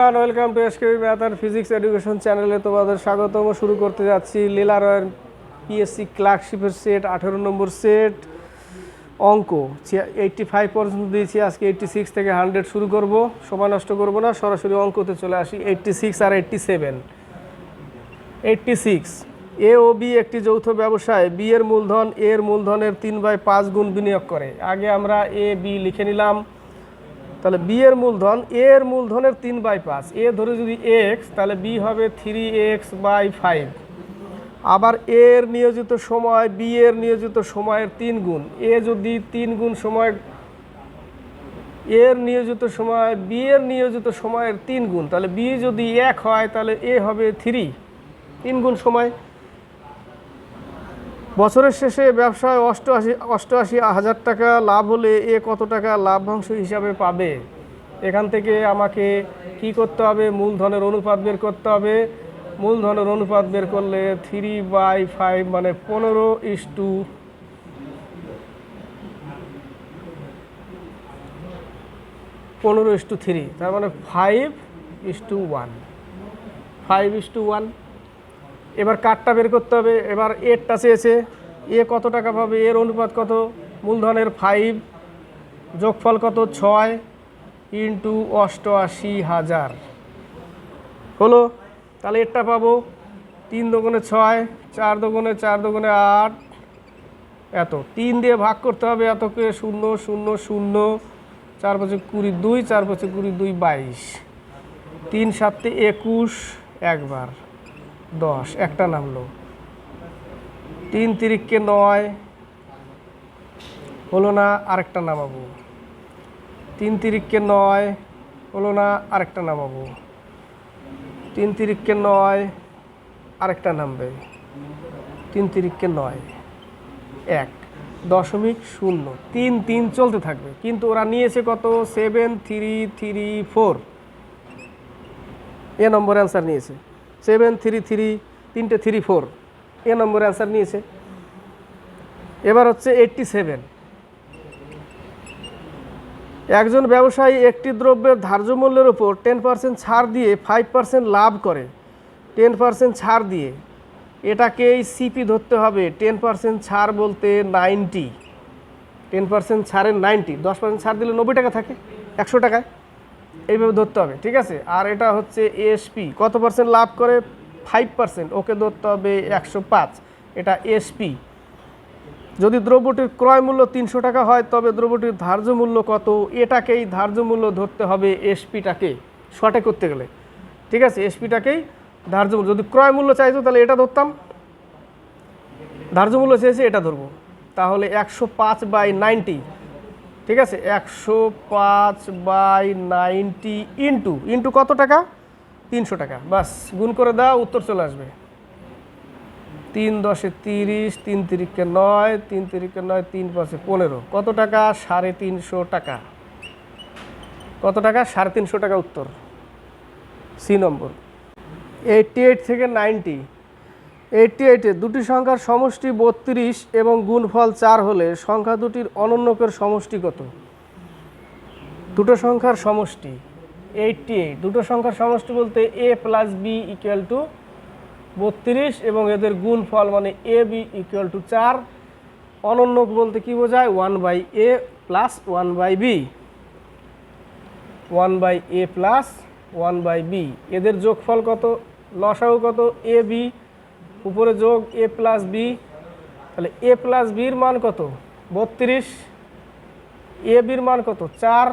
Welcome to SKB math physics education চ্যানেলে তোমাদের স্বাগতম। শুরু করতে যাচ্ছি লীলা রয়ের পিএসসি ক্লার্কশিপের সেট আঠেরো নম্বর সেট অঙ্ক এইটটি ফাইভ পর্যন্ত দিয়েছি। আজকে এইটটি সিক্স থেকে হান্ড্রেড শুরু করব। সময় নষ্ট করব না, সরাসরি অঙ্কতে চলে আসি। Eighty six R eighty seven eighty six A O B একটি যৌথ ব্যবসায়। বি এর মূলধন এর মূলধনের তিন বাই পাঁচ গুণ বিনিয়োগ করে। আগে আমরা এ বি লিখে নিলাম। তাহলে বি এর মূলধন এ এর মূলধনের তিন বাই পাঁচ। এ ধরে যদি এক্স তাহলে বি হবে থ্রি এক্স বাই ফাইভ আবার এ এর নিয়োজিত সময় বি এর নিয়োজিত সময়ের তিন গুণ। এ যদি তিন গুণ সময় এর নিয়োজিত সময় বি এর নিয়োজিত সময়ের তিন গুণ। তাহলে বি যদি এক হয়, তাহলে এ হবে থ্রি তিন গুণ সময়। বছরের শেষে ব্যবসায় অষ্টআশি অষ্টআশি হাজার টাকা লাভ হলে এ কত টাকা লাভ্যাংশ হিসাবে পাবে? এখান থেকে আমাকে কি করতে হবে? মূলধনের অনুপাত বের করতে হবে। মূলধনের অনুপাত বের করলে থ্রি বাই ফাইভ মানে পনেরো ইস টু পনেরো ইস টু থ্রি তার মানে five is two one five is two one এবার কাঠটা বের করতে হবে, এবার এরটা চেয়েছে, এ কত টাকা পাবে, এর অনুপাত কত, মূলধনের ফাইভ যোগফল কত, ছয় ইন্টু অষ্টআশি হাজার। হলো, তাহলে এরটা পাবো, তিন দোকানে ছয়, চার দোকানে চার দোকানে আট, এত। তিন দিয়ে ভাগ করতে হবে এতকে শূন্য শূন্য শূন্য, চার পাঁচে কুড়ি দুই, চার পাঁচে কুড়ি দুই বাইশ। তিন সাতে একুশ, একবার। দশ, একটা নামলো। তিন তিরিককে নয়, হলো না আরেকটা নামাবো। তিন তিরিককে নয়, হলো না আরেকটা নামাবো। তিন তিরিককে নয়, আরেকটা নামবে। তিন তিরিককে নয়, এক, দশমিক শূন্য। তিন তিন চলতে থাকবে, কিন্তু ওরা নিয়েছে কত? Seven, three three, four. A number answer নিয়েছে। সেভেন থ্রি থ্রি তিনটে থ্রি ফোর এ নম্বরে অ্যান্সার নিয়েছে। এবার হচ্ছে এইটটি সেভেন একজন ব্যবসায়ী একটি দ্রব্যের ধার্য মূল্যের উপর টেন পার্সেন্ট ছাড় দিয়ে ফাইভ পার্সেন্ট লাভ করে। টেন পার্সেন্ট ছাড় দিয়ে। এটাকেই সিপি ধরতে হবে। টেন পার্সেন্ট ছাড় বলতে নাইনটি টেন পার্সেন্ট ছাড়ের নাইনটি দশ পার্সেন্ট ছাড় দিলে নব্বই টাকা থাকে, একশো টাকায়। এইভাবে ধরতে হবে, ঠিক আছে? আর এটা হচ্ছে এসপি কত পার্সেন্ট লাভ করে? ফাইভ পার্সেন্ট ওকে ধরতে হবে একশো পাঁচ, এটা এসপি যদি দ্রব্যটির ক্রয় মূল্য তিনশো টাকা হয়, তবে দ্রব্যটির ধার্য মূল্য কত? এটাকেই ধার্য মূল্য ধরতে হবে এসপিটাকে শর্টে করতে গেলে। ঠিক আছে? এসপিটাকেই ধার্য মূল্য। যদি ক্রয় মূল্য চাইতো, তাহলে এটা ধরতাম। ধার্য মূল্য চেয়েছে, এটা ধরবো। তাহলে একশো পাঁচ বাই নাইনটি ঠিক আছে? একশো পাঁচ বাই নাইনটি ইন্টু ইন্টু কত টাকা? তিনশো টাকা। বাস, গুণ করে দাও, উত্তর চলে আসবে। তিন দশে তিরিশ, তিন তিরিখে নয়, তিন তিরিখে নয়, তিন পাঁচে পনেরো। কত টাকা? সাড়ে তিনশো টাকা। কত টাকা? সাড়ে তিনশো টাকা উত্তর। সি নম্বর। এইটটি এইট থেকে নাইনটি এইটটি এইটে দুটি সংখ্যার সমষ্টি বত্রিশ এবং গুণফল চার হলে সংখ্যা দুটির অনন্যকের সমষ্টি কত? দুটো সংখ্যার সমষ্টি এইটটি এইট দুটো সংখ্যার সমষ্টি বলতে A plus B equal to বত্রিশ এবং এদের গুণফল মানে এ বি ইকুয়াল টু চার। অনন্যক বলতে কি বোঝায়? One by A plus one by B one by A plus one by B এদের যোগফল কত? লসাগু কত? এ বি উপরে যোগ এ প্লাস বি তাহলে এ প্লাস বির মান কত? বত্রিশ। এ বির মান কত? চার।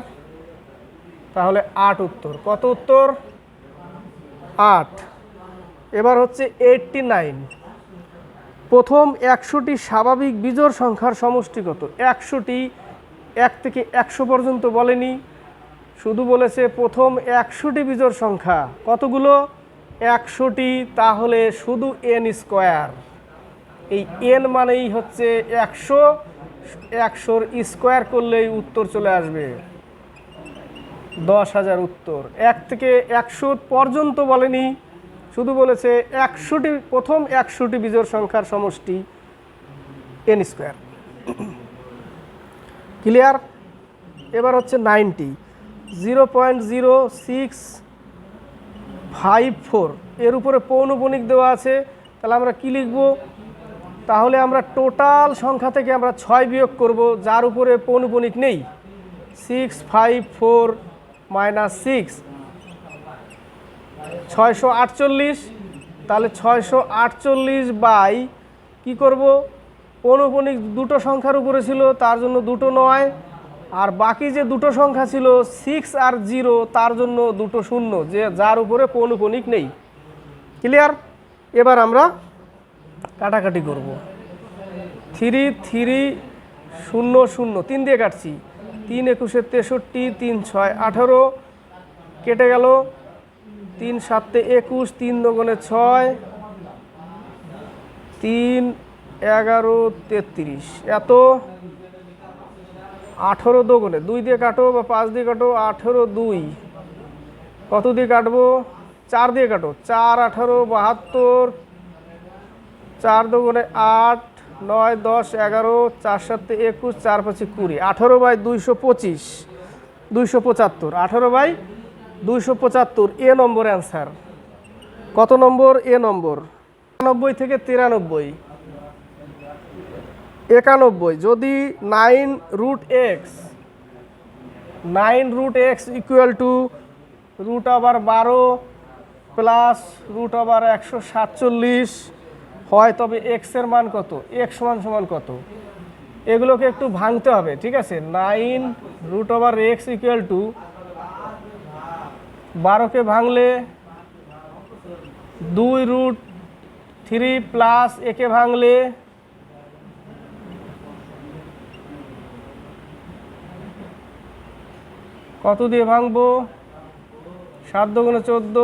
তাহলে আট উত্তর। কত উত্তর? আট। এবার হচ্ছে এইটটি নাইন প্রথম একশোটি স্বাভাবিক বিজোড় সংখ্যার সমষ্টি কত? একশোটি। এক থেকে একশো পর্যন্ত বলেনি। শুধু বলেছে প্রথম একশোটি বিজোড় সংখ্যা। কতগুলো? একশোটি, তাহলে শুধু এন স্কোয়ার এই এন মানেই হচ্ছে একশো। একশোর স্কোয়ার করলেই উত্তর চলে আসবে। দশ হাজার উত্তর। এক থেকে একশো পর্যন্ত বলেনি। শুধু বলেছে একশোটি, প্রথম একশোটি বিজোড় সংখ্যার সমষ্টি এন স্কোয়ার ক্লিয়ার এবার হচ্ছে ninety zero point zero six five four. এর উপরে পৌনপণিক দেওয়া আছে। তাহলে আমরা কি লিখব? তাহলে আমরা টোটাল সংখ্যা থেকে আমরা ছয় বিয়োগ করব। যার উপরে পৌনপণিক নেই। Six, five, four minus six. ছয়শো আটচল্লিশ। তাহলে ছয়শো আটচল্লিশ বাই কী করব? পৌনপণিক দুটো সংখ্যার উপরে ছিল, তার জন্য দুটো নয়। আর বাকি যে দুটো সংখ্যা ছিল সিক্স আর জিরো তার জন্য দুটো শূন্য, যে যার উপরে পৌনপণিক নেই। ক্লিয়ার এবার আমরা কাটাকাটি করব। থ্রি থ্রি শূন্য শূন্য, তিন দিয়ে কাটছি। তিন একুশে তেষট্টি, তিন ছয়, আঠারো, কেটে গেল। তিন সাতে একুশ, তিন দোকানে ছয়, তিন, এগারো, তেত্রিশ। এত আঠেরো দোকানে দুই দিয়ে কাটো বা পাঁচ দিয়ে কাটো, আঠেরো দুই। কত দিয়ে কাটবো? চার দিয়ে কাটো। চার, আঠারো, বাহাত্তর। চার দোকানে আট, নয়, দশ, এগারো, চার, সাতে, একুশ, চার, পাঁচে, কুড়ি। আঠেরো বাই দুইশো পঁচিশ, দুইশো পঁচাত্তর। আঠেরো বাই দুইশো পঁচাত্তর, এ নম্বর অ্যান্সার কত নম্বর? এ নম্বর। একানব্বই থেকে তিরানব্বই। একানব্বই। যদি nine root x, nine root x equal to root আবার বারো প্লাস রুট আবার একশো সাতচল্লিশ হয়, তবে এক্সের মান কত? এক্স সমান সমান কত? এগুলোকে একটু ভাঙতে হবে, ঠিক আছে? Nine root over x equal to বারোকে ভাঙলে দুই রুট থ্রি প্লাস একে ভাঙলে কত দিয়ে ভাঙবো? সাত দুগুণে চোদ্দ।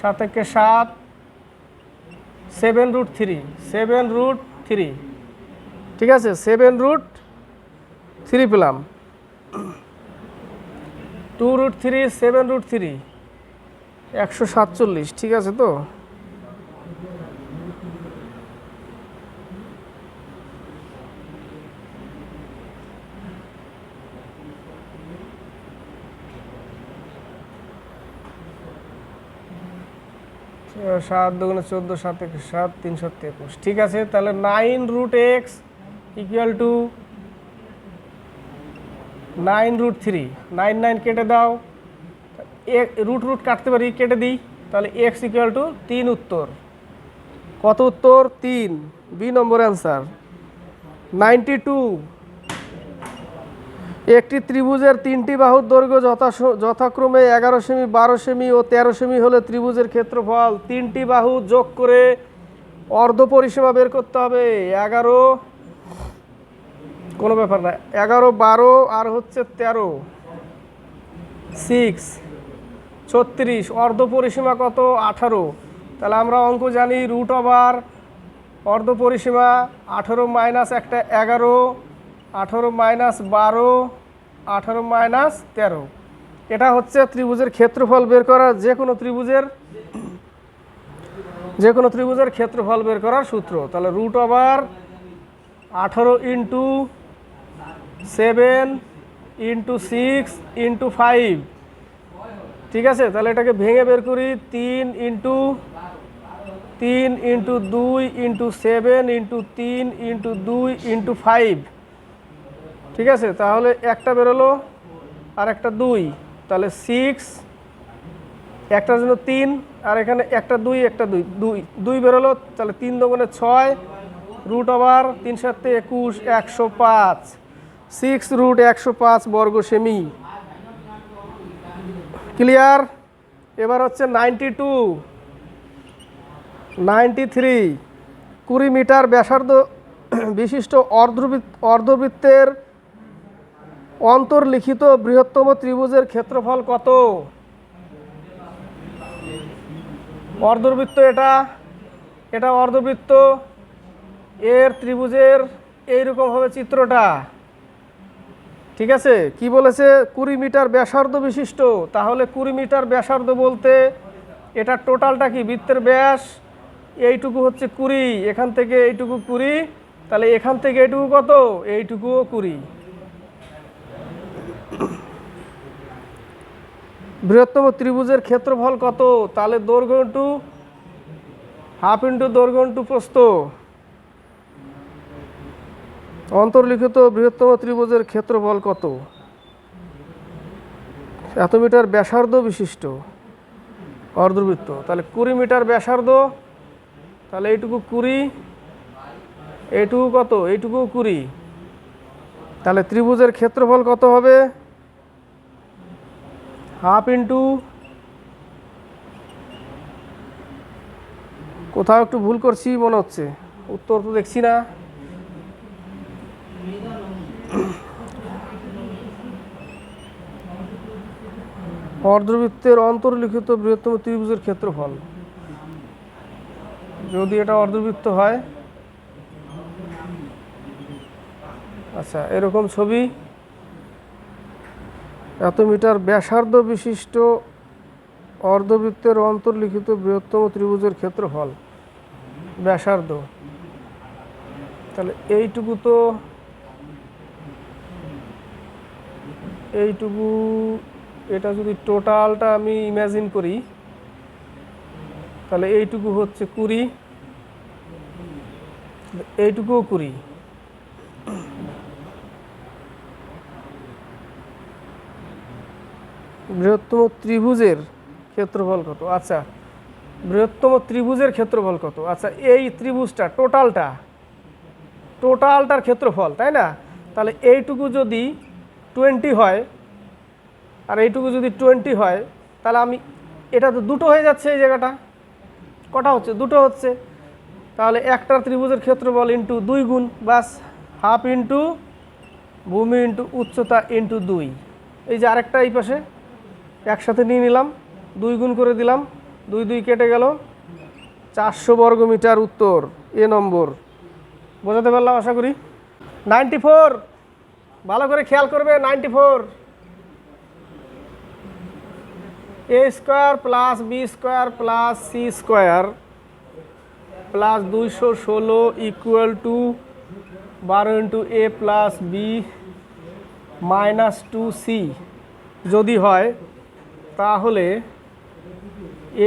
সাত একে সাত। Seven root three, seven root three. ঠিক আছে? সেভেন রুট থ্রি পেলাম। Two root three, seven root three. একশো সাতচল্লিশ, ঠিক আছে তো? সাত দুগুণে চোদ্দ, সাত একে, সাত তিন, সাত একুশ। ঠিক আছে, তাহলে nine root x equal to nine root three. Nine nine কেটে দাও। রুট রুট কাটতে পারি, কেটে দিই। তাহলে এক্স ইকুয়াল টু তিন উত্তর। কত উত্তর? তিন। B number answer. Ninety two. একটি ত্রিভুজের তিনটি বাহুর দৈর্ঘ্য যথা যথাক্রমে এগারো সেমি, বারো সেমি ও তেরো সেমি হলে ত্রিভুজের ক্ষেত্রফল। তিনটি বাহু যোগ করে অর্ধ পরিসীমা বের করতে হবে। এগারো, কোনো ব্যাপার না। এগারো, বারো আর হচ্ছে তেরো। সিক্স ছত্রিশ, অর্ধ পরিসীমা কত? আঠারো। তাহলে আমরা অঙ্ক জানি রুট ওভার অর্ধ পরিসীমা আঠারো মাইনাস একটা এগারো আঠারো মাইনাস বারো, আঠারো মাইনাস তেরো। এটা হচ্ছে ত্রিভুজের ক্ষেত্রফল বের করার যে কোনো ত্রিভুজের যে কোনো ত্রিভুজের ক্ষেত্রফল বের করার সূত্র। তাহলে রুট ওভার আঠারো into seven into six into five ঠিক আছে? তাহলে এটাকে ভেঙে বের করি তিন ইন্টু তিন ইন্টু দুই ইন্টু সেভেন ইন্টু তিন ইন্টু দুই ইন্টু ফাইভ ঠিক আছে? তাহলে একটা বেরোলো আর একটা দুই। তাহলে সিক্স একটার জন্য তিন, আর এখানে একটা দুই একটা দুই। দুই দুই বেরোলো, তাহলে তিন দোকানে ছয় রুট ওভার তিন সাতে একুশ, একশো পাঁচ। সিক্স রুট একশো পাঁচ, বর্গ সেমি। ক্লিয়ার এবার হচ্ছে নাইনটি টু নাইনটি থ্রি কুড়ি মিটার ব্যাসার্ধ বিশিষ্ট অর্ধবৃত্ত অর্ধবৃত্তের অন্তর্লিখিত বৃহত্তম ত্রিভুজের ক্ষেত্রফল কত? অর্ধবৃত্ত এটা এটা অর্ধবৃত্ত। এর ত্রিভুজের এইরকম হবে চিত্রটা। ঠিক আছে? কি বলেছে? কুড়ি মিটার ব্যাসার্ধ বিশিষ্ট। তাহলে কুড়ি মিটার ব্যাসার্ধ বলতে এটা টোটালটা কি? বৃত্তের ব্যাস। এইটুকু হচ্ছে কুড়ি। এখান থেকে এইটুকু কুড়ি। তাহলে এখান থেকে এইটুকু কত? এইটুকুও কুড়ি। বৃহত্তম ত্রিভুজের ক্ষেত্রফল কত? তাহলে দৈর্ঘ্য ইন্টু হাফ ইন্টু দৈর্ঘ্য ইন্টু প্রস্থ। অন্তর্লিখিত বৃহত্তম ত্রিভুজের ক্ষেত্রফল কত? এত মিটার ব্যাসার্ধ বিশিষ্ট। অর্ধবৃত্ত। তাহলে কুড়ি মিটার ব্যাসার্ধ, তাহলে এইটুকু কুড়ি, এইটুকু কত? এইটুকু কুড়ি। তাহলে ত্রিভুজের ক্ষেত্রফল কত হবে? হাফ ইন্টু কোথাও একটু ভুল করছি মনে হচ্ছে। উত্তর তো দেখছি না। অর্ধবৃত্তের অন্তর্লিখিত বৃহত্তম ত্রিভুজের ক্ষেত্রফল। যদি এটা অর্ধবৃত্ত হয় আচ্ছা এরকম ছবি এত মিটার ব্যাসার্ধ বিশিষ্ট অর্ধবৃত্তের অন্তর্লিখিত বৃহত্তম ত্রিভুজের ক্ষেত্রফল ব্যাসার্ধ। তাহলে এইটুকু তো এইটুকু এটা যদি টোটালটা আমি ইমাজিন করি, তাহলে এইটুকু হচ্ছে কুড়ি, এইটুকুও কুড়ি। বৃহত্তম ত্রিভুজের ক্ষেত্রফল কত? আচ্ছা বৃহত্তম ত্রিভুজের ক্ষেত্রফল কত? আচ্ছা এই ত্রিভুজটা, টোটালটা, টোটালটার ক্ষেত্রফল, তাই না? তাহলে এইটুকু যদি টোয়েন্টি হয়, আর এইটুকু যদি টোয়েন্টি হয়, তাহলে আমি, এটা তো দুটো হয়ে যাচ্ছে এই জায়গাটা। কটা হচ্ছে? দুটো হচ্ছে। তাহলে একটার ত্রিভুজের ক্ষেত্রফল ইন্টু দুই গুণ, বাস হাফ ইন্টু ভূমি ইন্টু উচ্চতা ইন্টু দুই। এই যে আরেকটা এই পাশে। একসাথে নিয়ে নিলাম, দুই গুণ করে দিলাম, দুই দুই কেটে গেল। চারশো বর্গ মিটার উত্তর, এ নম্বর। বোঝাতে পারলাম আশা করি? Ninety four. ভালো করে খেয়াল করবে, ninety four. A square plus B square plus C square plus দুইশো ষোলো ইকুয়াল টু বারো into A plus B minus two C যদি হয় তাহলে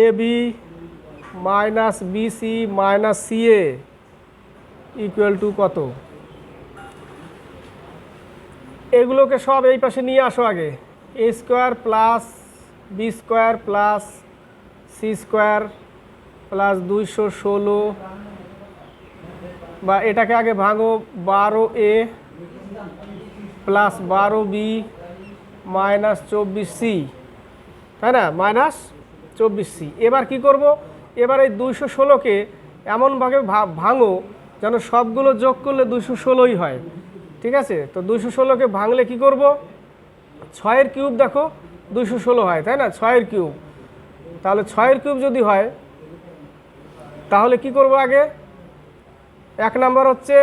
A B minus BC minus C A equal to কত? এগুলোকে সব এই পাশে নিয়ে আসো আগে। A square plus B square plus C square plus দুইশো ষোলো বা এটাকে আগে ভাঙো, বারো এ প্লাস বারো বি মাইনাস চব্বিশ সি। তাই না? মাইনাস চব্বিশ সি এবার কি করব? এবার এই দুইশো ষোলোকে এমনভাবে ভাঙো যেন সবগুলো যোগ করলে দুইশো ষোলোই হয়। ঠিক আছে? তো দুইশো ষোলোকে ভাঙলে কি করব? ছয়ের কিউব দেখো, দুইশো ষোলো হয়, তাই না? ছয়ের কিউব। তাহলে ছয়ের কিউব যদি হয়, তাহলে কি করব আগে? এক নাম্বার হচ্ছে,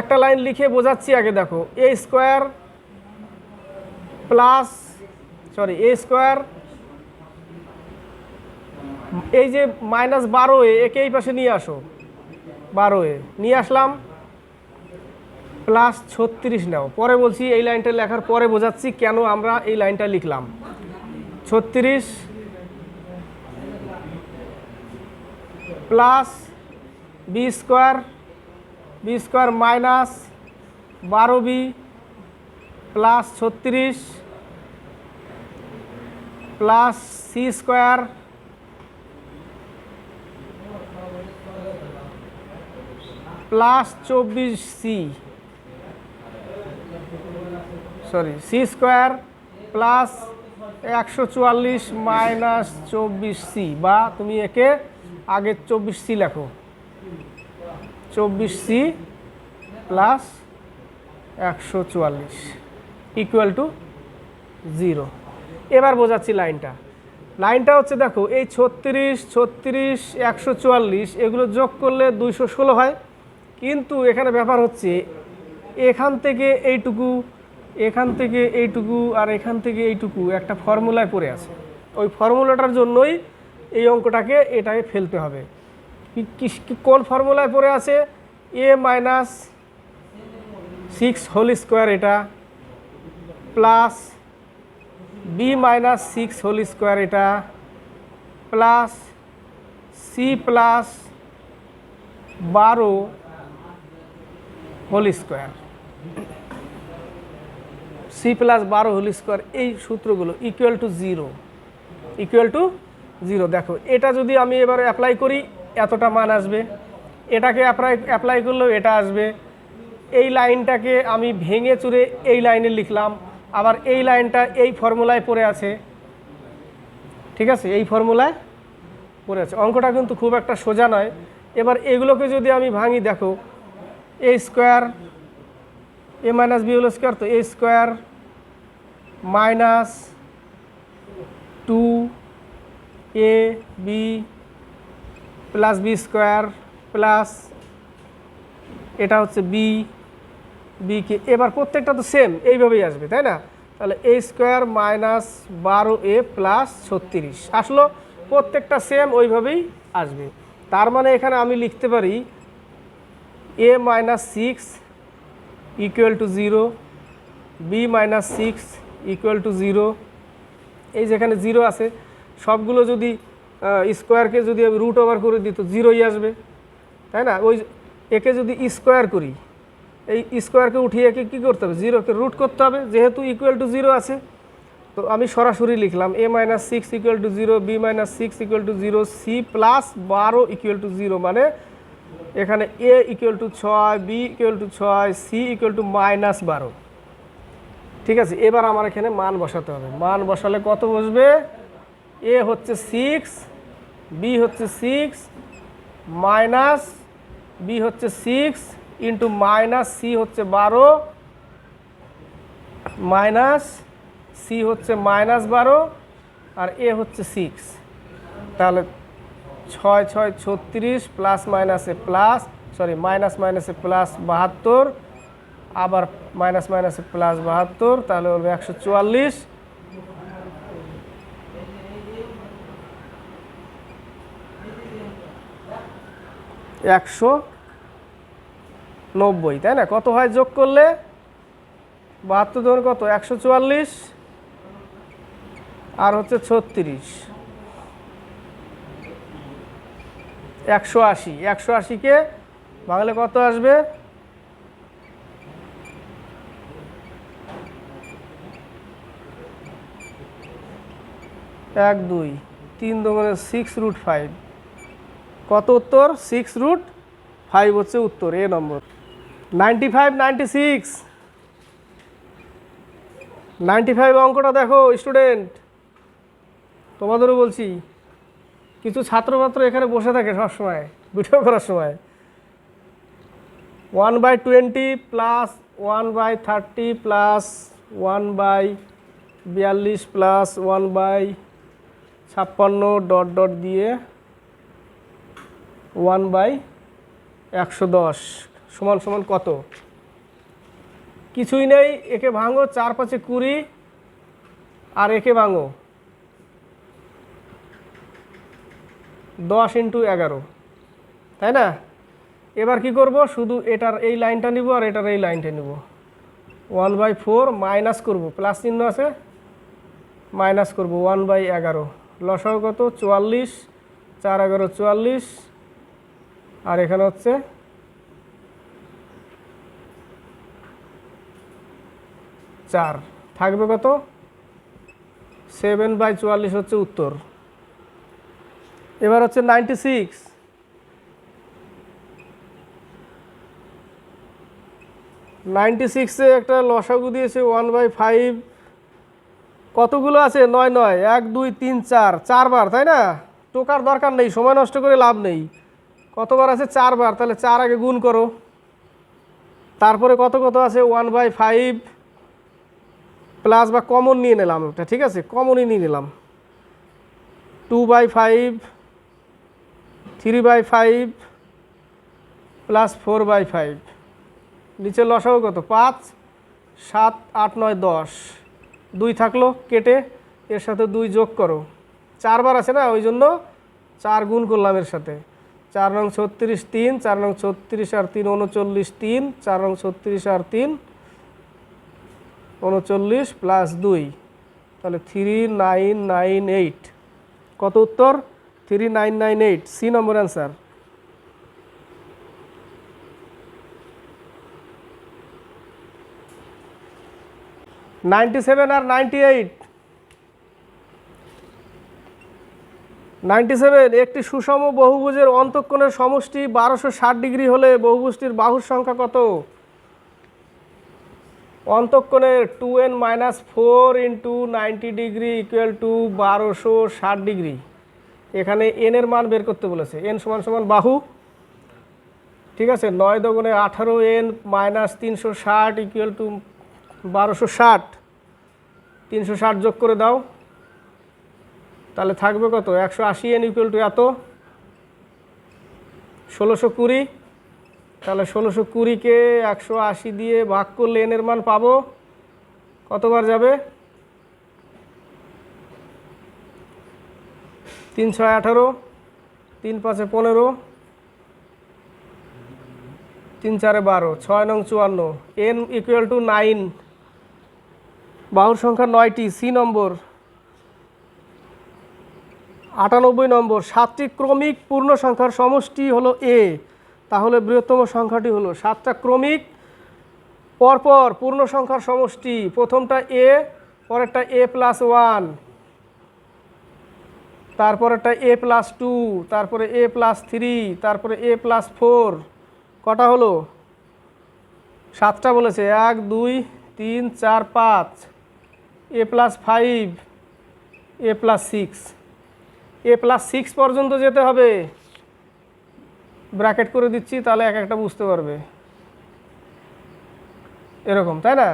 একটা লাইন লিখে বোঝাচ্ছি আগে দেখো, A square plus sorry A square এই যে মাইনাস বারো এ, একে এই পাশে নিয়ে আসো। বারো এ, নিয়ে আসলাম প্লাস ছত্রিশ নাও। পরে বলছি এই লাইনটা লেখার পরে বোঝাচ্ছি কেন আমরা এই লাইনটা লিখলাম। ছত্রিশ plus B square B square minus বারো বি প্লাস ছত্রিশ প্লাস সি স্কোয়ার প্লাস চব্বিশ C sorry C square plus একশো চুয়াল্লিশ মাইনাস চব্বিশ সি বা তুমি একে আগে চব্বিশ সি লেখো। চব্বিশ সি প্লাস একশো চুয়াল্লিশ ইকুয়াল টু জিরো এবার বোঝাচ্ছি লাইনটা। লাইনটা হচ্ছে দেখো, এই ছত্রিশ ছত্রিশ, একশো চুয়াল্লিশ, এগুলো যোগ করলে দুইশো ষোলো হয়। কিন্তু এখানে ব্যাপার হচ্ছে, এখান থেকে এইটুকু, এখান থেকে এইটুকু আর এখান থেকে এইটুকু একটা ফর্মুলায় পড়ে আছে। ওই ফর্মুলাটার জন্যই এই অঙ্কটাকে এটাকে ফেলতে হবে। কোন ফর্মুলায় পড়ে আছে? A minus six whole square এটা, plus B minus six whole square এটা প্লাস সি প্লাস বারো হোল স্কোয়ার সি প্লাস বারো হোল স্কোয়ার এই সূত্রগুলো equal to zero equal to zero দেখো, এটা যদি আমি এবারে অ্যাপ্লাই করি, এতটা মান আসবে। এটাকে অ্যাপ্লাই অ্যাপ্লাই করলেও এটা আসবে। এই লাইনটাকে আমি ভেঙে চুরে এই লাইনে লিখলাম। আবার এই লাইনটা এই ফর্মুলায় পড়ে আছে। ঠিক আছে? এই ফর্মুলায় পড়ে আছে। অঙ্কটা কিন্তু খুব একটা সোজা নয়। এবার এগুলোকে যদি আমি ভাঙি, দেখো A square A minus B whole square তো A square minus two A B plus B square plus এটা হচ্ছে বি বি কে এবার প্রত্যেকটা তো সেম এইভাবেই আসবে, তাই না? তাহলে এ স্কোয়ার মাইনাস বারো এ প্লাস ছত্রিশ। আসলো, প্রত্যেকটা সেম ওইভাবেই আসবে। তার মানে এখানে আমি লিখতে পারি A minus six equal to zero B minus six equal to zero এই যেখানে জিরো আছে, সবগুলো যদি স্কোয়ারকে যদি আমি রুট ওভার করে দিই, তো জিরোই আসবে, তাই না? ওই একে যদি স্কোয়ার করি এই স্কোয়ারকে উঠিয়ে একে কী করতে হবে? জিরোকে রুট করতে হবে। যেহেতু ইকুয়াল টু জিরো আছে, তো আমি সরাসরি লিখলাম A minus six equal to zero B minus six equal to zero C plus বারো ইকুয়াল টু জিরো মানে এখানে এ ইকুয়াল টু ছয় বি ইকুয়াল টু ছয় সি ইকুয়াল টু মাইনাস বারো ঠিক আছে? এবার আমার এখানে মান বসাতে হবে। মান বসালে কত বসবে? এ হচ্ছে সিক্স বি হচ্ছে সিক্স মাইনাস বি হচ্ছে সিক্স ইন্টু মাইনাস সি হচ্ছে বারো মাইনাস সি হচ্ছে মাইনাস বারো, আর এ হচ্ছে সিক্স তাহলে ছয় ছয়, ছত্রিশ প্লাস মাইনাসে প্লাস সরি মাইনাস মাইনাসে প্লাস বাহাত্তর, আবার মাইনাস মাইনাসে প্লাস বাহাত্তর, তাহলে হবে একশো চুয়াল্লিশ। একশো নব্বই, তাই না? কত হয় যোগ করলে? বাহাত্তর ধরুন কত? একশো চুয়াল্লিশ। আর হচ্ছে ছত্রিশ। একশো আশি। একশো আশিকে বাংলা কত আসবে? এক, দুই। তিন দোকানে সিক্স রুট ফাইভ কত উত্তর? সিক্স রুট ফাইভ হচ্ছে উত্তর, A number. Ninety five six. Five অঙ্কটা দেখো স্টুডেন্ট তোমাদেরও বলছি, কিছু ছাত্র ছাত্র এখানে বসে থাকে সবসময় ভিডিও করার সময়। One by twenty plus one by thirty plus one by বিয়াল্লিশ প্লাস ওয়ান বাই ছাপ্পান্ন ডট ডট দিয়ে ওয়ান বাই একশো দশ। সমান সমান কত? কিছুই নেই, একে ভাঙো চার পাঁচে কুড়ি, আর একে ভাঙো। দশ ইন্টু এগারো। তাই না? এবার কি করব? শুধু এটার এই লাইনটা নিব আর এটার এই লাইনটা নিব। ওয়ান বাই ফোর মাইনাস করব। প্লাস চিহ্ন আছে? মাইনাস করব। ওয়ান বাই এগারো। লসাও কত? চুয়াল্লিশ। চার এগারো, চুয়াল্লিশ। আর এখানে হচ্ছে চার। থাকবে কত? সেভেন বাই চুয়াল্লিশ হচ্ছে উত্তর। এবার হচ্ছে নাইনটি সিক্স নাইনটি সিক্সে একটা লসাগু দিয়েছে ওয়ান বাই ফাইভ কতগুলো আছে? নয় নয়। এক, দুই, তিন, চার। চারবার, তাই না? টোকার দরকার নেই, সময় নষ্ট করে লাভ নেই। কতবার আছে? চারবার। তাহলে চার আগে গুণ করো। তারপরে কত কত আছে? ওয়ান বাই ফাইভ প্লাস বা কমন নিয়ে নিলাম একটা, ঠিক আছে? কমনই নিয়ে নিলাম। Two by five three by five plus four by five নিচে লসাও কত? পাঁচ, সাত, আট, নয়, দশ। দুই থাকল, কেটে এর সাথে দুই যোগ করো। চারবার আছে না? ওই জন্য চার গুণ করলাম এর সাথে। চার নং ছত্রিশ তিন, চার নং ছত্রিশ আর তিন, উনচল্লিশ তিন, চার নং ছত্রিশ আর তিন উনচল্লিশ প্লাস দুই, তাহলে থ্রি নাইন নাইন এইট কত উত্তর? Three nine nine eight C number answer ninety seven আর নাইনটি এইট নাইনটি সেভেন একটি সুষম বহুভুজের অন্তঃকোণের সমষ্টি বারোশো ষাট ডিগ্রি হলে বহুভুজটির বাহুর সংখ্যা কত? অন্তঃকোণের two N minus four into ninety degree equal to বারোশো ষাট ডিগ্রি। এখানে এন এর মান বের করতে বলেছে। এন সমান সমান বাহু। ঠিক আছে? নয় দগুণে আঠারো এন মাইনাস তিনশো ষাট ইকুয়াল টু বারোশো ষাট। তিনশো ষাট যোগ করে দাও। তাহলে থাকবে কত? একশো আশি এন ইকুয়াল টু এত। ষোলোশো কুড়ি। তাহলে ষোলোশো কুড়িকে একশো আশি দিয়ে ভাগ করলে এনের মান পাবো। কতবার যাবে? তিন ছয় আঠারো, তিন পাঁচে পনেরো, তিন চারে বারো, ছয় নং চুয়ান্ন। এন ইকুয়াল টু নাইন বাহুর সংখ্যা নয়টি, সি নম্বর। আটানব্বই নম্বর, সাতটি ক্রমিক পূর্ণ সংখ্যার সমষ্টি হলো এ তাহলে বৃহত্তম সংখ্যাটি হলো সাতটা ক্রমিক, পরপর পূর্ণ সংখ্যার সমষ্টি, প্রথমটা এ পরেরটা এ প্লাস ওয়ান তারপরেরটা এ প্লাস টু তারপরে এ প্লাস থ্রি তারপরে এ প্লাস ফোর কটা হলো? সাতটা বলেছে, এক, দুই, তিন, চার, পাঁচ A plus five A plus six A plus six পর্যন্ত যেতে হবে। ব্র্যাকেট করে দিচ্ছি, তাহলে এক একটা বুঝতে পারবে। এরকম, তাই না?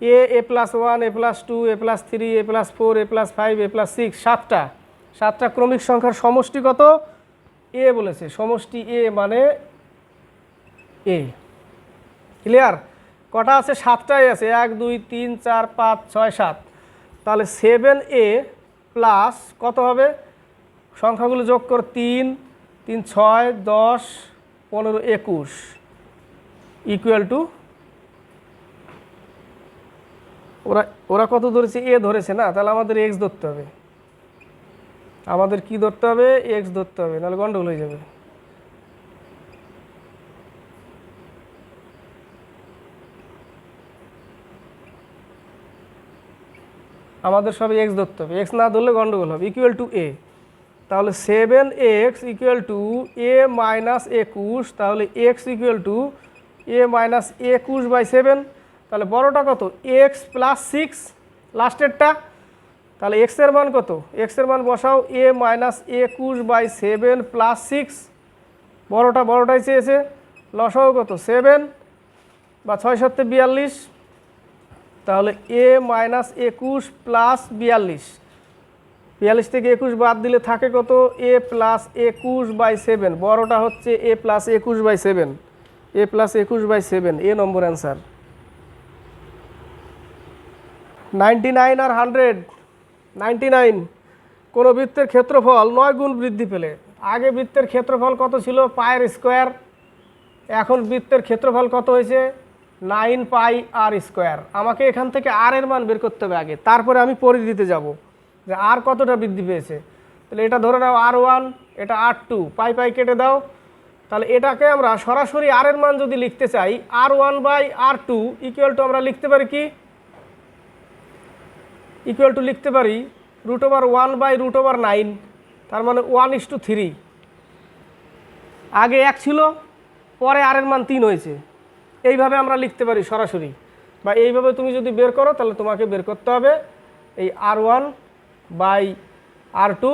A A plus one A plus two A plus three A plus four A plus five A plus six সাতটা। সাতটা ক্রমিক সংখ্যার সমষ্টি কত? এ বলেছে। সমষ্টি এ মানে এ ক্লিয়ার কটা আছে? সাতটাই আছে। এক, দুই, তিন, চার, পাঁচ, ছয়, সাত। তাহলে সেভেন এ প্লাস কত হবে? সংখ্যাগুলো যোগ কর, তিন। তিন, ছয়, দশ, পনেরো, একুশ ইকুয়াল টু ওরা ওরা কত ধরেছে? এ ধরেছে না? তাহলে আমাদের এক্স ধরতে হবে। আমাদের কি ধরতে হবে? এক্স ধরতে হবে, নাহলে গন্ডগোল হয়ে যাবে। আমাদের সব এক্স ধরতে হবে। এক্স না ধরলে গন্ডগোল হবে। ইকুয়াল টু এ তাহলে seven x equal to a minus একুশ, তাহলে x equal to a minus একুশ বাই সেভেন, তাহলে বড়টা কত? এক্স প্লাস সিক্স, লাস্টেরটা। তাহলে এক্সের মান কত? এক্সের মান বসাও, এ মাইনাস একুশ বাই সেভেন প্লাস সিক্স। বড়োটা, বড়োটাই চেয়েছে। লসাও কত? সেভেন বা ছয় সত্তর বিয়াল্লিশ। তাহলে এ মাইনাস একুশ প্লাস বিয়াল্লিশ। বিয়াল্লিশ থেকে একুশ বাদ দিলে থাকে কত? এ প্লাস একুশ বাই সেভেন বড়োটা হচ্ছে এ প্লাস একুশ বাই সেভেন এ প্লাস একুশ by seven A number answer ninety nine R hundred ninety nine কোনো বৃত্তের ক্ষেত্রফল নয় গুণ বৃদ্ধি পেলে। আগে বৃত্তের ক্ষেত্রফল কত ছিল? পায়ের স্কোয়ার এখন বৃত্তের ক্ষেত্রফল কত হয়েছে? নাইন পাই আর স্কোয়ার আমাকে এখান থেকে আর এর মান বের করতে হবে আগে। তারপরে আমি পরিধিতে যাব। যে আর কতটা বৃদ্ধি পেয়েছে? তাহলে এটা ধরে নাও আর ওয়ান, এটা আর টু, পাই পাই কেটে দাও। তাহলে এটাকে আমরা সরাসরি আর এর মান যদি লিখতে চাই, R one by R two equal to আমরা লিখতে পারি কি? ইকুয়াল টু লিখতে পারি root over one by root over nine তার মানে ওয়ান ইস টু থ্রি আগে এক ছিল, পরে আর এর মান তিন হয়েছে। এইভাবে আমরা লিখতে পারি সরাসরি। বা এইভাবে তুমি যদি বের করো, তাহলে তোমাকে বের করতে হবে এই R one by R two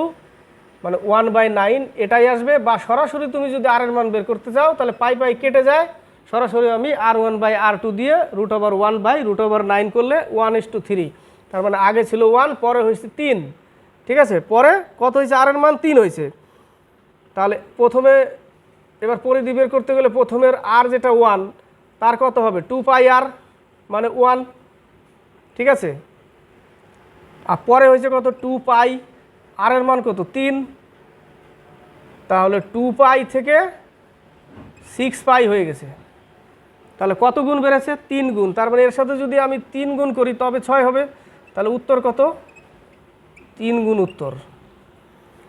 মানে ওয়ান বাই নাইন এটাই আসবে। বা সরাসরি তুমি যদি আর এর মান বের করতে চাও, তাহলে পাই পাই কেটে যায়। সরাসরি আমি R one by R two দিয়ে root over one by root over nine করলে ওয়ান ইস টু থ্রি তার মানে আগে ছিল ওয়ান পরে হয়েছে তিন। ঠিক আছে? পরে কত হয়েছে? আর এর মান তিন হয়েছে। তাহলে প্রথমে, এবার পরিধি বের করতে গেলে প্রথমের আর যেটা ওয়ান তার কত হবে? টু পাই আর মানে ওয়ান ঠিক আছে? আর পরে হয়েছে কত? টু পাই আর এর মান কত? তিন। তাহলে টু পাই থেকে সিক্স পাই হয়ে গেছে। তাহলে কত গুণ বেড়েছে? তিন গুণ। তার মানে এর সাথে যদি আমি তিন গুণ করি, তবে ছয় হবে। তাহলে উত্তর কত? তিন গুণ উত্তর।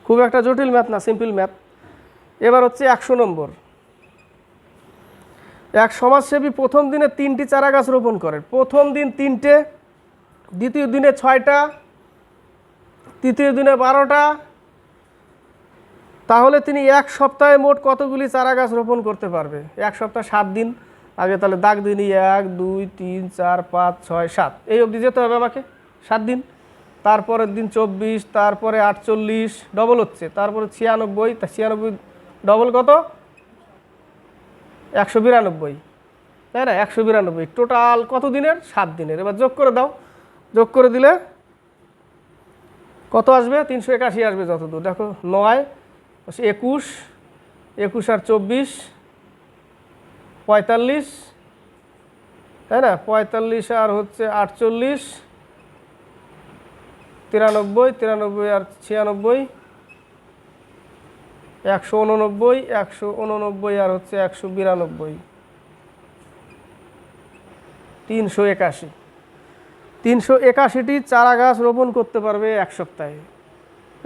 খুব একটা জটিল ম্যাথ না সিম্পল ম্যাথ এবার হচ্ছে একশো নম্বর। এক সমাজসেবী প্রথম দিনে তিনটি চারা গাছ রোপণ করেন প্রথম দিন তিনটে, দ্বিতীয় দিনে ছয়টা তৃতীয় দিনে বারোটা। তাহলে তিনি এক সপ্তাহে মোট কতগুলি চারা গাছ রোপণ করতে পারবে? এক সপ্তাহ, সাত দিন। আগে তাহলে দাগ দিনই এক, দুই, তিন, চার, পাঁচ, ছয়, সাত। এই অবধি যেতে হবে আমাকে। সাত দিন। তারপরের দিন চব্বিশ, তারপরে আটচল্লিশ ডবল হচ্ছে। তারপরে ছিয়ানব্বই, তা ছিয়ানব্বই ডবল কত? একশো বিরানব্বই। তাই না? একশো বিরানব্বই। টোটাল কত দিনের? সাত দিনের। এবার যোগ করে দাও। যোগ করে দিলে কত আসবে? তিনশো একাশি আসবে যতদূর। দেখো, নয়, একুশ একুশ আর চব্বিশ, পঁয়তাল্লিশ, তাই না? পঁয়তাল্লিশ আর হচ্ছে আটচল্লিশ, তিরানব্বই তিরানব্বই আর ছিয়ানব্বই, একশো উননব্বই একশো উননব্বই আর হচ্ছে একশো বিরানব্বই। তিনশো একাশি। তিনশো একাশিটি চারা গাছ রোপণ করতে পারবে এক সপ্তাহে।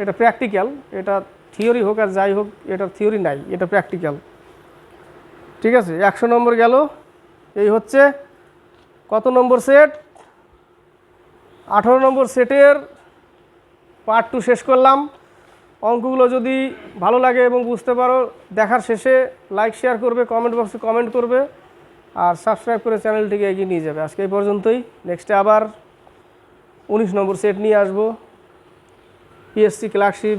এটা প্র্যাকটিক্যাল এটা থিওরি হোক আর যাই হোক, এটা থিওরি নাই, এটা প্র্যাকটিক্যাল ঠিক আছে, একশো নম্বর গেল, এই হচ্ছে কত নম্বর সেট আঠারো নম্বর সেটের পার্ট টু শেষ করলাম। অঙ্কগুলো যদি ভালো লাগে এবং বুঝতে পারো, দেখার শেষে লাইক শেয়ার করবে কমেন্ট বক্সে কমেন্ট করবে, আর সাবস্ক্রাইব করে চ্যানেলটিকে এগিয়ে নিয়ে যাবে। আজকে এই পর্যন্তই। নেক্সটে আবার উনিশ নম্বর সেট নিয়ে আসব। PSC clerkship